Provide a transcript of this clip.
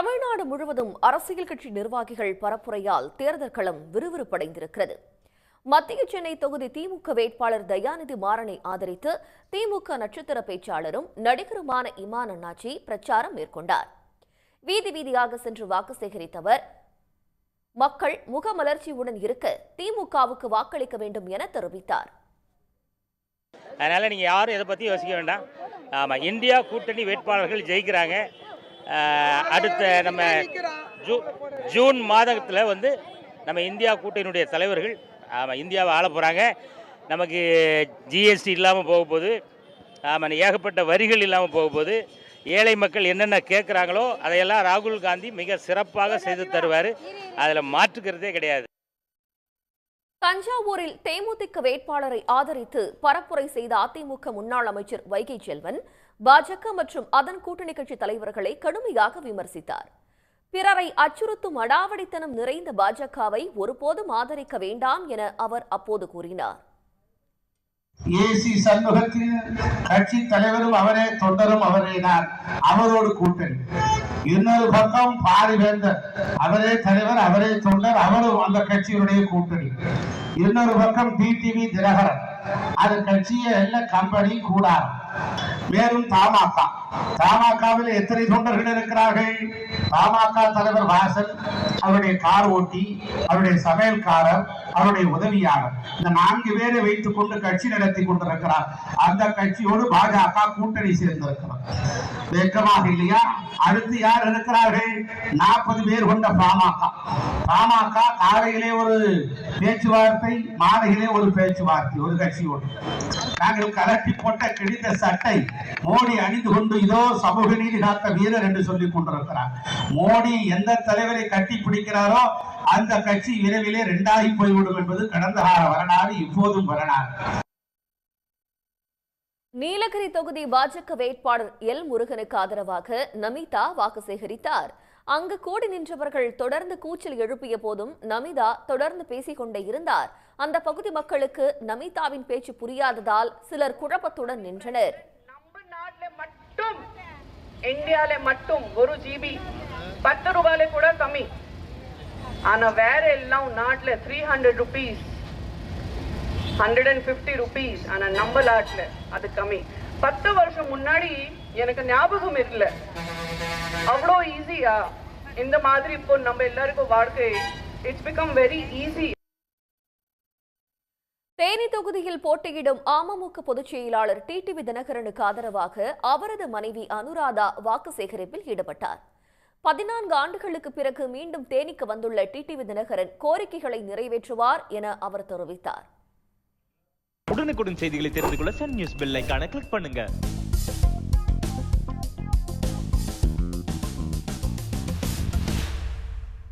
தமிழ்நாடு முழுவதும் அரசியல் கட்சி நிர்வாகிகள் பரப்புரையால் தேர்தல் களம் விறுவிறுப்படைந்திருக்கிறது. மத்திய சென்னை தொகுதி திமுக வேட்பாளர் தயாநிதி மாறனை ஆதரித்து திமுக நட்சத்திர பேச்சாளரும் நடிகருமான இமான் அண்ணாச்சி பிரச்சாரம் மேற்கொண்டார். வீதி வீதியாக சென்று வாக்கு சேகரித்தவர் மக்கள் முகமலர்ச்சியுடன் இருக்க திமுகவுக்கு வாக்களிக்க வேண்டும் என தெரிவித்தார். அதனால நீங்க யாரும் இதை பத்தி யோசிக்க வேண்டாம். ஆமா இந்தியா கூட்டணி வேட்பாளர்கள் ஜெயிக்கிறாங்க. அடுத்த நம்ம ஜூ ஜூன் மாதத்தில் வந்து நம்ம இந்தியா கூட்டணியுடைய தலைவர்கள் ஆமாம் இந்தியாவை ஆள போகிறாங்க நமக்கு ஜிஎஸ்டி இல்லாமல் போக போகுது. ஆமாம் ஏகப்பட்ட வரிகள் இல்லாமல் போக போகுது. ஏழை மக்கள் என்னென்ன கேட்குறாங்களோ அதையெல்லாம் ராகுல் காந்தி மிக சிறப்பாக செய்து தருவார். அதில் மாற்றுக்கிறதே கிடையாது. தஞ்சாவூரில் தேமுதிக வேட்பாளரை ஆதரித்து பரப்புரை செய்த அதிமுக முன்னாள் அமைச்சர் வைகை செல்வன் பாஜக மற்றும் அதன் கூட்டணி கட்சி தலைவர்களை கடுமையாக விமர்சித்தார். பிறரை அச்சுறுத்தும் அடாவடித்தனம் நிறைந்த பாஜகவை ஒருபோதும் ஆதரிக்க வேண்டாம் என அவர் அப்போது கூறினார். ஏசி சண்முகத்தின் கட்சி தலைவரும் அவரே தொண்டரும் அவரே தான் அவரோடு கூட்டணி. இன்னொரு பக்கம் பாரிவேந்தர் அவரே தலைவர் அவரே தொண்டர் அவரும் அந்த கட்சியினுடைய கூட்டணி. இன்னொரு பக்கம் டிடிவி தினகரன். அது கட்சியை எல்லாம் கம்பெனி கூடாது. மேலும் தமாக தமாகவில் எத்தனை தொண்டர்கள் இருக்கிறார்கள்? தமாக தலைவர் வாசல் அவருடைய கார் ஓட்டி அவருடைய சமையல்காரர் அவருடைய உதவியாளர். இந்த நான்கு பேரை வைத்துக் கொண்டு கட்சி நடத்தி கொண்டிருக்கிறார். அந்த கட்சியோடு பாஜக கூட்டணி சேர்ந்திருக்கிறார் வெக்கமாக இல்லையா? அடுத்து யார் இருக்கிறார்கள்? நாற்பது பேர் கொண்ட பாமக. பாமக காலையிலே ஒரு பேச்சுவார்த்தை மாலையிலே ஒரு பேச்சுவார்த்தை ஒரு கட்சியோடு. நாங்கள் கலட்டி போட்ட கிழிந்த சட்டை மோடி அணிந்து கொண்டு இதோ சமூக நீதி காத்த வீரர் என்று சொல்லிக் கொண்டிருக்கிறார். மோடி எந்த தலைவரை கட்டி பிடிக்கிறாரோ அந்த கட்சி விரைவிலே இரண்டாகி போய்விடும் என்பது கடந்த கால வரலாறு இப்போதும் வரலாறு. நீலகிரி தொகுதி பாஜக வேட்பாளர் எல் முருகனுக்கு ஆதரவாக நமிதா வாக்கு சேகரித்தார். அங்கு கூடி நின்றவர்கள் தொடர்ந்து கூச்சல் எழுப்பிய போதும் நமிதா தொடர்ந்து பேசிக் கொண்டே இருந்தார். அந்த பகுதி மக்களுக்கு நமிதாவின் பேச்சு புரியாததால் சிலர் குழப்பத்துடன் நின்றனர். மட்டும் இந்தியால மட்டும் ஒரு ஜிபி பத்து ரூபாயில கூட கம்மி. ஆனா வேற எல்லாம் நாட்டுல three hundred rupees hundred and fifty rupees ஆனா நம்ம நாட்டுல அது கம்மி. பத்து வருஷம் முன்னாடி எனக்கு ஞாபகம் இல்ல. அவ்வளோ ஈஸியா இந்த மாதிரி இப்போ நம்ம எல்லாருக்கும் வாழ்க்கை it's become very easy Theni தொகுதியில் போட்டியிடும் அமமுக பொதுச் செயலாளர் டிடிவி தினகரனுக்கு ஆதரவாக அவரது மனைவி அனுராதா வாக்கு சேகரிப்பில் ஈடுபட்டார். பதினான்கு ஆண்டுகளுக்கு பிறகு மீண்டும் தேனிக்கு வந்துள்ள டிடிவி தினகரன் கோரிக்கைகளை நிறைவேற்றுவார் என அவர் தெரிவித்தார். உடனுக்குடன் செய்திகளை தெரிந்து கொள்ள சன் நியூஸ் பெல் கிளிக் பண்ணுங்க.